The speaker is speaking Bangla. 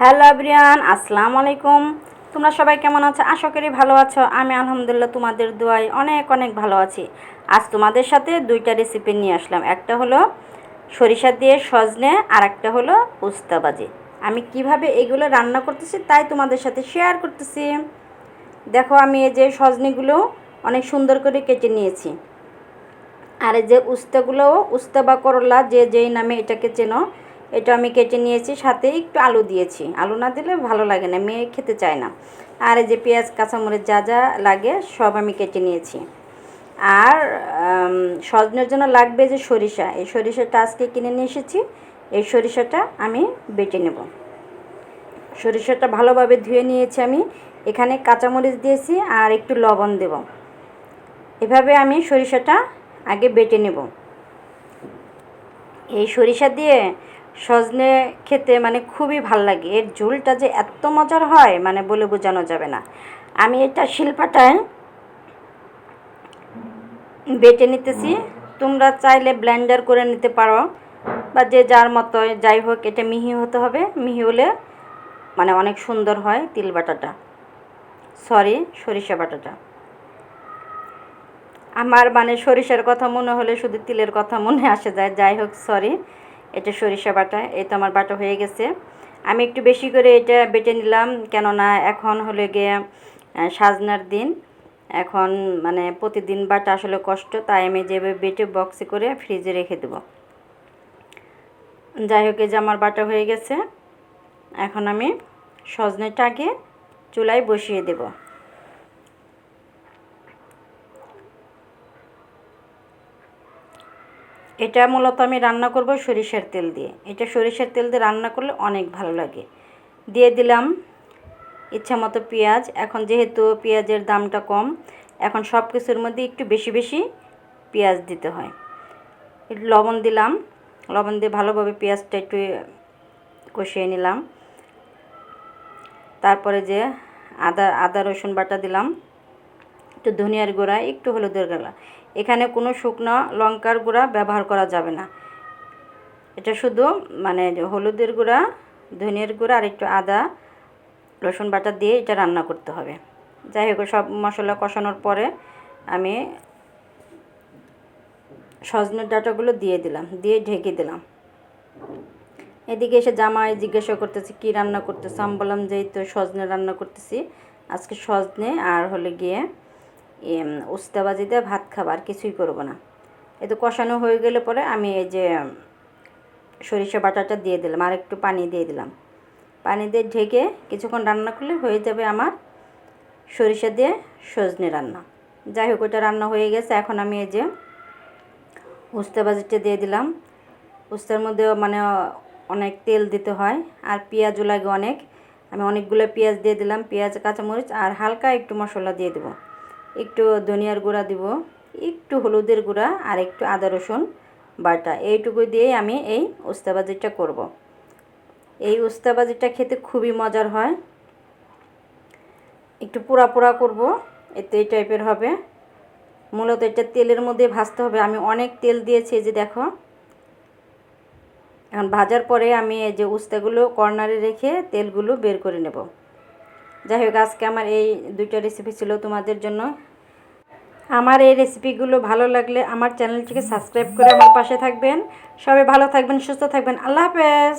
হ্যালো আব্রিয়ান আসসালামু আলাইকুম। তোমরা সবাই কেমন আছো? আশা করি ভালো আছো। আমি আলহামদুলিল্লাহ তোমাদের দোয়ায় অনেক অনেক ভালো আছি। আজ তোমাদের সাথে দুইটা রেসিপি নিয়ে আসলাম। একটা হলো সরিষা দিয়ে সজনে আর একটা হলো উস্তাবাজি আমি কীভাবে এগুলো রান্না করতেছি তাই তোমাদের সাথে শেয়ার করতেছি। দেখো, আমি এই যে সজনেগুলো অনেক সুন্দর করে কেটে নিয়েছি। আর এই যে উস্তাগুলো উস্তা বা করলা, যে যেই নামে এটাকে চেনো এটা আমি কেটে নিয়েছি, সাথে একটু আলু দিয়েছি। আলু না দিলে ভালো লাগে না, মেয়ে খেতে চায় না। আর এই যে পেঁয়াজ, কাঁচামরিচ যা যা লাগে সব আমি কেটে নিয়েছি। আর সজনের জন্য লাগবে যে সরিষা। এই সরিষাটা আজকে কিনে নিয়ে এসেছি। এই সরিষাটা আমি বেটে নেব। সরিষাটা ভালোভাবে ধুয়ে নিয়েছি আমি। এখানে কাঁচামরিচ দিয়েছি আর একটু লবণ দেব। এভাবে আমি সরিষাটা আগে বেটে নেব। এই সরিষা দিয়ে সজনে খেতে মানে খুবই ভালো লাগে। এর ঝোলটা যে এত মজার হয় মানে বলে বোঝানো যাবে না। আমি এটা শিল্পাটায় বেটে নিতেছি। তোমরা চাইলে ব্লেন্ডার করে নিতে পারো, বা যে যার মতো যাই হোক, এটা মিহি হতে হবে। মিহি হলে মানে অনেক সুন্দর হয় তিল বাটাটা। সরি সরিষা বাটাটা। আমার মানে সরিষার কথা মনে হলে শুধু তিলের কথা মনে আসে যায়। যাই হোক সরি এটা সরিষা বাটা, এই তো আমার বাটা হয়ে গেছে। আমি একটু বেশি করে এটা বেটে নিলাম, কেননা এখন হলে গিয়ে সাজনার দিন। এখন মানে প্রতিদিন বাটা আসলে কষ্ট, তাই আমি যেভাবে বেটে বক্সে করে ফ্রিজে রেখে দেব। যাই হোক যে আমার বাটা হয়ে গেছে। এখন আমি সজনেটাকে চুলায় বসিয়ে দেবো। এটা মূলত আমি রান্না করব সরিষার তেল দিয়ে। এটা সরিষার তেল দিয়ে রান্না করলে অনেক ভালো লাগে। দিয়ে দিলাম ইচ্ছা মতো পেঁয়াজ। এখন যেহেতু পেঁয়াজের দামটা কম, এখন সব কিছুর মধ্যে একটু বেশি বেশি পেঁয়াজ দিতে হয়। লবণ দিলাম। লবণ দিয়ে ভালোভাবে পেঁয়াজটা একটু কষিয়ে নিলাম। তারপরে যে আদা আদা রসুন বাটা দিলাম। একটু ধনিয়ার গুঁড়া, একটু হলুদের গুঁড়া। এখানে কোনো শুকনো লঙ্কার গুঁড়া ব্যবহার করা যাবে না। এটা শুধু মানে হলুদের গুঁড়া, ধনিয়ার গুঁড়া আর একটু আদা, রসুন বাটা দিয়ে এটা রান্না করতে হবে। যাই হোক, সব মশলা কষানোর পরে আমি সজনের ডাটাগুলো দিয়ে দিলাম, দিয়ে ঢেকে দিলাম। এদিকে এসে জামাই জিজ্ঞাসা করতেছি, কি রান্না করতেছে? আমি বললাম, যে তো সজনে রান্না করতেছি। আজকে সজনে আর হলে গিয়ে উস্তাবাজি দিয়ে ভাত খাবার কিছুই করব না। এতে কষানো হয়ে গেলে পরে আমি এই যে সরিষা বাটাটা দিয়ে দিলাম, আর একটু পানি দিয়ে দিলাম। পানি দিয়ে ঢেকে কিছুক্ষণ রান্না করলে হয়ে যাবে আমার সরিষা দিয়ে সজনে রান্না। যাই হোক, ওটা রান্না হয়ে গেছে। এখন আমি এই যে উস্তাবাজিটা দিয়ে দিলাম। উস্তার মধ্যে মানে অনেক তেল দিতে হয়, আর পেঁয়াজও লাগে অনেক। আমি অনেকগুলো পেঁয়াজ দিয়ে দিলাম, পেঁয়াজ, কাঁচামরিচ, আর হালকা একটু মশলা দিয়ে দেবো। একটু ধনিয়ার গুঁড়া দিব, একটু হলুদের গুঁড়া আর একটু আদা রসুন বাটা। এইটুকু দিয়ে আমি এই উস্তাবাজিটা করব। এই উস্তাবাজিটা খেতে খুবই মজার হয়। একটু পোড়া পোড়া করব, এতে এই টাইপের হবে। মূলত এটা তেলের মধ্যে ভাজতে হবে। আমি অনেক তেল দিয়েছি যে দেখো। এখন ভাজার পরে আমি এই যে উস্তাগুলো কর্নারে রেখে তেলগুলো বের করে নেব। যাই হোক, আজকে আমার এই দুইটা রেসিপি ছিল তোমাদের জন্য। আমার এই রেসিপিগুলো ভালো লাগলে আমার চ্যানেলটিকে সাবস্ক্রাইব করে আমার পাশে থাকবেন। সবাই ভালো থাকবেন, সুস্থ থাকবেন। আল্লাহ হাফেজ!